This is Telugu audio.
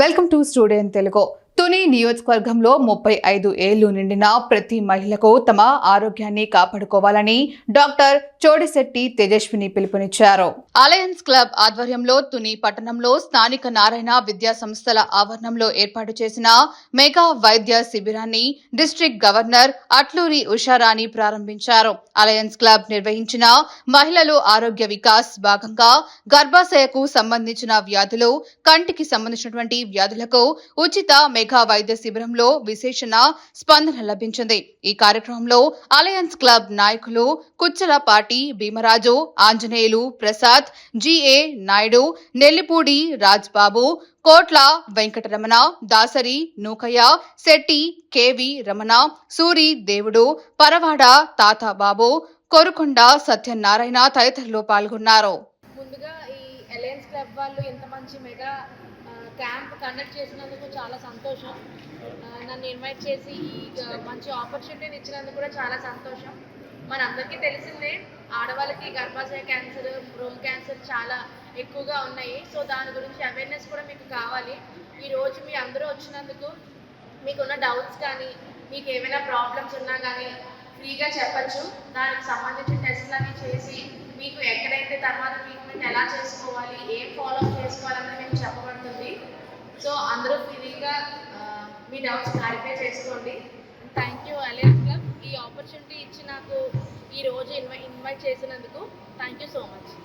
Welcome to studio Telugu. Tuni నియోజకవర్గంలో ముప్పై ఐదు ఏళ్ళు నిండిన ప్రతి మహిళకు తమ ఆరోగ్యాన్ని కాపాడుకోవాలని డాక్టర్ చోడిశెట్టి తేజస్విని పిలుపునిచ్చారు. అలయన్స్ క్లబ్ ఆధ్వర్యంలో తుని పట్టణంలో స్థానిక నారాయణ విద్యా సంస్థల ఆవరణంలో ఏర్పాటు చేసిన మెగా వైద్య శిబిరాన్ని డిస్ట్రిక్ట్ గవర్నర్ అట్లూరి ఉషారాణి ప్రారంభించారు. అలయన్స్ క్లబ్ నిర్వహించిన మహిళలు ఆరోగ్య వికాస్ భాగంగా గర్భాశయకు సంబంధించిన వ్యాధులు కంటికి సంబంధించినటువంటి వ్యాధులకు ఉచిత మెగా వైద్య శిబిరంలో విశేషణ స్పందన లభించింది. ఈ కార్యక్రమంలో అలయన్స్ క్లబ్ నాయకులు Kuchchalapati Bhimaraju Anjaneyulu Prasad G A Naidu Nellipudi Rajbabu Kotla Venkataramana Dasari Nookayya Shetty K V Ramana Suri Devudu Paravada Tatababu కొరుకొండ Satyanarayana తదితరులు పాల్గొన్నారు. ముందుగా ఈ అలయన్స్ క్లబ్ వాళ్ళు ఎంత మంచి మెగా కండక్ట్ చేసినందుకు చాలా సంతోషం. నన్ను ఇన్వైట్ చేసి ఈ మంచి ఆపర్చునిటీని ఇచ్చినందుకు కూడా చాలా సంతోషం. మనందరికీ తెలిసిందే ఆడవాళ్ళకి గర్భాశయ క్యాన్సర్ బ్రోన్ క్యాన్సర్ చాలా ఎక్కువగా ఉన్నాయి. సో దాని గురించి అవేర్నెస్ కూడా మీకు కావాలి. ఈరోజు మీ అందరూ వచ్చినందుకు మీకున్న డౌట్స్ కానీ మీకు ఏమైనా ప్రాబ్లమ్స్ ఉన్నా కానీ ఫ్రీగా చెప్పచ్చు. దానికి సంబంధించిన టెస్ట్లు అవి చేసి మీకు ఎక్కడైతే తర్వాత ట్రీట్మెంట్ ఎలా చేసుకోవాలి ఏం ఫాలో చేసుకోవాలన్నది మేము చెప్పబడుతుంది సో అందరూ ఫ్రీగా ఆ, మీ డౌట్స్ క్లారిఫై చేసుకోండి. థ్యాంక్ యూ అలయన్స్ క్లబ్ ఈ ఆపర్చునిటీ ఇచ్చి నాకు ఈ రోజు ఇన్వై ఇన్వైట్ చేసినందుకు థ్యాంక్ యూ సో మచ్